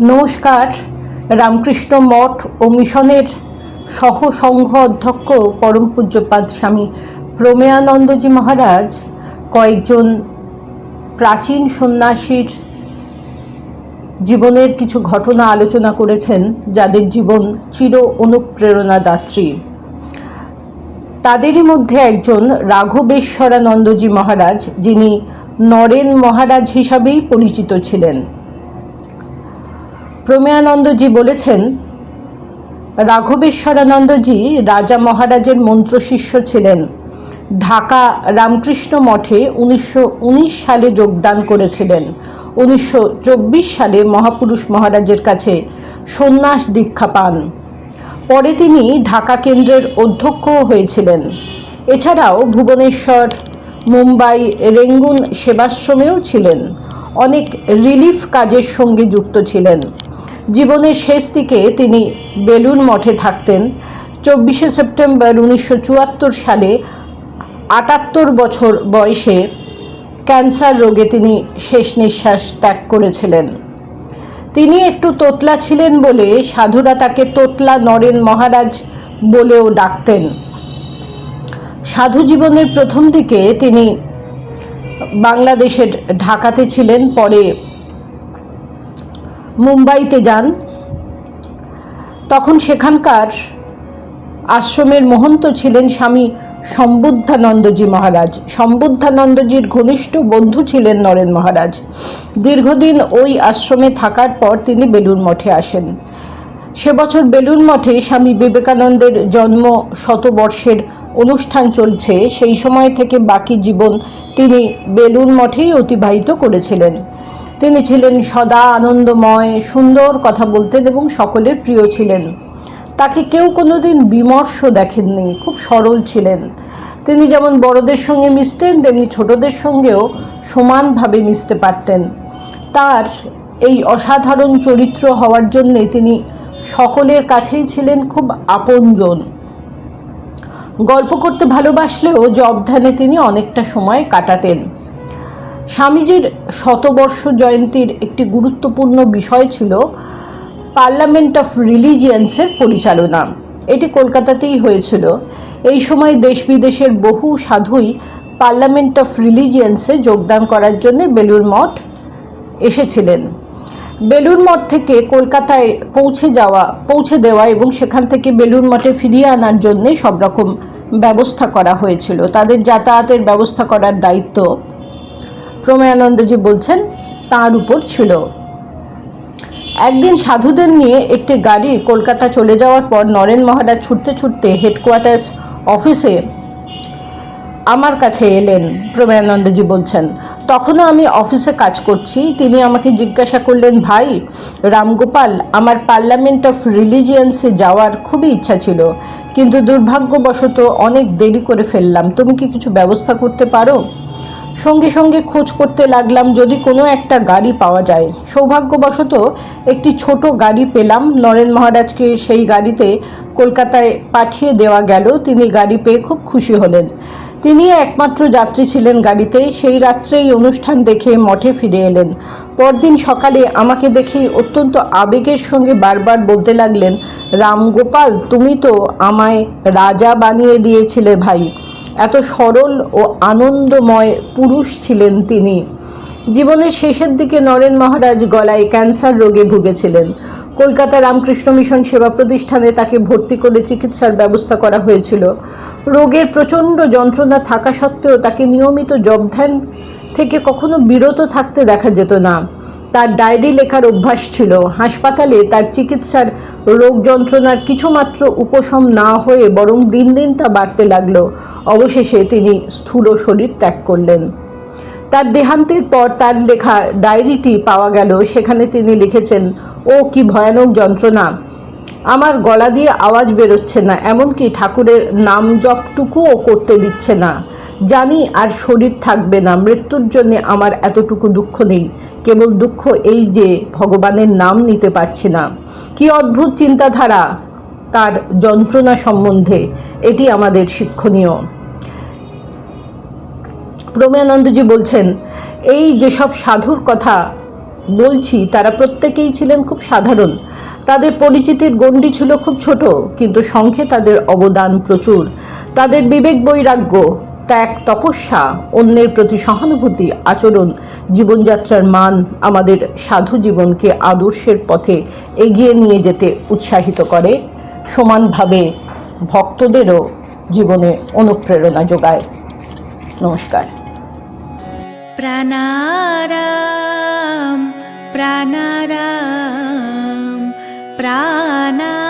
নমস্কার। রামকৃষ্ণ মঠ ও মিশনের সহ সংঘ অধ্যক্ষ পরম পূজ্যপাদ স্বামী প্রমেয়ানন্দজি মহারাজ, কয়েকজন প্রাচীন সন্ন্যাসীর জীবনের কিছু ঘটনা আলোচনা করেছেন, যাদের জীবন চির অনুপ্রেরণাদাত্রী। তাদেরই মধ্যে একজন রাঘবেশ্বরানন্দজি মহারাজ, যিনি নরেন মহারাজ হিসাবেই পরিচিত ছিলেন। প্রমেয়ানন্দজি বলেছেন, রাঘবেশ্বরানন্দজি রাজা মহারাজের মন্ত্রশিষ্য ছিলেন। ঢাকা রামকৃষ্ণ মঠে উনিশশো উনিশ সালে যোগদান করেছিলেন। উনিশশো চব্বিশ সালে মহাপুরুষ মহারাজের কাছে সন্ন্যাস দীক্ষা পান। পরে তিনি ঢাকা কেন্দ্রের অধ্যক্ষও হয়েছিলেন। এছাড়াও ভুবনেশ্বর, মুম্বাই, রেঙ্গুন সেবাশ্রমেও ছিলেন। অনেক রিলিফ কাজের সঙ্গে যুক্ত ছিলেন। জীবনের শেষ দিকে তিনি বেলুন মঠে থাকতেন। চব্বিশে সেপ্টেম্বর উনিশশো চুয়াত্তর সালে আটাত্তর বছর বয়সে ক্যান্সার রোগে তিনি শেষ নিঃশ্বাস ত্যাগ করেছিলেন। তিনি একটু তোতলা ছিলেন বলে সাধুরা তাকে তোতলা নরেন মহারাজ বলেও ডাকতেন। সাধু জীবনের প্রথম দিকে তিনি বাংলাদেশের ঢাকাতে ছিলেন, পরে মুম্বাইতে যান, তখন সেখানকার আশ্রমের মহন্ত ছিলেন স্বামী সম্বুদ্ধানন্দজি মহারাজ। সম্বুদ্ধানন্দজির ঘনিষ্ঠ বন্ধু ছিলেন নরেন মহারাজ। দীর্ঘদিন ওই আশ্রমে থাকার পর তিনি বেলুন মঠে আসেন। সে বছর বেলুন মঠে স্বামী বিবেকানন্দের জন্ম শতবর্ষের অনুষ্ঠান চলছে। সেই সময় থেকে বাকি জীবন তিনি বেলুন মঠেই অতিবাহিত করেছিলেন। তিনি ছিলেন সদা আনন্দময়, সুন্দর কথা বলতেন এবং সকলের প্রিয় ছিলেন। তাকে কেউ কোনোদিন বিমর্ষ দেখেননি, খুব সরল ছিলেন। তিনি যেমন বড়দের সঙ্গে মিশতেন, তেমনি ছোটদের সঙ্গেও সমানভাবে মিশতে পারতেন। তার এই অসাধারণ চরিত্র হওয়ার জন্যে তিনি সকলের কাছেই ছিলেন খুব আপনজন। গল্প করতে ভালোবাসলেও জব ধ্যানে তিনি অনেকটা সময় কাটাতেন। স্বামীজির শতবর্ষ জয়ন্তীর একটি গুরুত্বপূর্ণ বিষয় ছিল পার্লামেন্ট অফ রিলিজিয়ান্সের পরিচালনা। এটি কলকাতাতেই হয়েছিল। এই সময় দেশ বিদেশের বহু সাধুই পার্লামেন্ট অফ রিলিজিয়ান্সে যোগদান করার জন্য বেলুর মঠ এসেছিলেন। বেলুন মঠ থেকে কলকাতায় পৌঁছে যাওয়া, পৌঁছে দেওয়া এবং সেখান থেকে বেলুন মঠে ফিরিয়ে আনার জন্যে সব রকম ব্যবস্থা করা হয়েছিল। তাদের যাতায়াতের ব্যবস্থা করার দায়িত্ব প্রমেয়ানন্দজি বলছেন, তার উপর ছিল। একদিন সাধুদের নিয়ে একটি গাড়ি কলকাতা চলে যাওয়ার পর নরেন মহারাজ ছুটতে ছুটতে হেডকোয়ার্টার্স অফিসে আমার কাছে এলেন, প্রমেয়ানন্দজি বলছেন। তখনও আমি অফিসে কাজ করছি, তিনি আমাকে জিজ্ঞাসা করলেন, ভাই, রামগোপাল, আমার পার্লামেন্ট অফ রিলিজিয়ান্সে যাওয়ার খুবই ইচ্ছা ছিল, কিন্তু দুর্ভাগ্যবশত অনেক দেরি করে ফেললাম, তুমি কি কিছু ব্যবস্থা করতে পারো? সঙ্গে সঙ্গে খোঁজ করতে লাগলাম যদি কোনো একটা গাড়ি পাওয়া যায়। সৌভাগ্যবশত একটি ছোট গাড়ি পেলাম। নরেন মহারাজকে সেই গাড়িতে কলকাতায় পাঠিয়ে দেওয়া গেল। তিনি গাড়ি পেয়ে খুব খুশি হলেন। তিনি একমাত্র যাত্রী ছিলেন গাড়িতে। সেই রাত্রেই অনুষ্ঠান দেখে মঠে ফিরে এলেন। পরদিন সকালে আমাকে দেখেই অত্যন্ত আবেগের সঙ্গে বারবার বলতে লাগলেন, রামগোপাল, তুমি তো আমায় রাজা বানিয়ে দিয়েছিলে ভাই। এত সরল ও আনন্দময় পুরুষ ছিলেন তিনি। জীবনের শেষের দিকে নরেন মহারাজ গলায় ক্যান্সার রোগে ভুগেছিলেন। কলকাতা রামকৃষ্ণ মিশন সেবা প্রতিষ্ঠানে তাকে ভর্তি করে চিকিৎসার ব্যবস্থা করা হয়েছিল। রোগের প্রচণ্ড যন্ত্রণা থাকা সত্ত্বেও তাকে নিয়মিত জবধ্যান থেকে কখনো বিরত থাকতে দেখা যেত না। তার ডায়েরি লেখার অভ্যাস ছিল। হাসপাতালে তার চিকিৎসার রোগ যন্ত্রণার কিছুমাত্র উপশম না হয়ে বরং দিন দিন তা বাড়তে লাগল। অবশেষে তিনি স্থূল শরীর ত্যাগ করলেন। তার দেহান্তের পর তার লেখা ডায়েরিটি পাওয়া গেল। সেখানে তিনি লিখেছেন, ও কি ভয়ানক যন্ত্রণা। আমার গলা দিয়ে আওয়াজ বেরোচ্ছে না, এমনকি ঠাকুরের নাম জপটুকুও করতে দিচ্ছে না। জানি আর শরীর থাকবে না, মৃত্যুর জন্য আমার এতটুকু দুঃখ নেই, কেবল দুঃখ এই যে ভগবানের নাম নিতে পারছি না। কি অদ্ভুত চিন্তাধারা তার যন্ত্রণা সম্বন্ধে, এটি আমাদের শিক্ষণীয়। প্রমেয়ানন্দজি বলছেন, এই যেসব সাধুর কথা বলছি, তারা প্রত্যেকেই ছিলেন খুব সাধারণ। তাদের পরিচিতির গণ্ডি ছিল খুব ছোট, কিন্তু সংখ্যে তাদের অবদান প্রচুর। তাদের বিবেক বৈরাগ্য, ত্যাগ, তপস্যা, অন্যের প্রতি সহানুভূতি, আচরণ, জীবনযাত্রার মান আমাদের সাধু জীবনকে আদর্শের পথে এগিয়ে নিয়ে যেতে উৎসাহিত করে, সমানভাবে ভক্তদেরও জীবনে অনুপ্রেরণা যোগায়। নমস্কার। প্রাণারাম প্রাণারাম প্রাণারাম।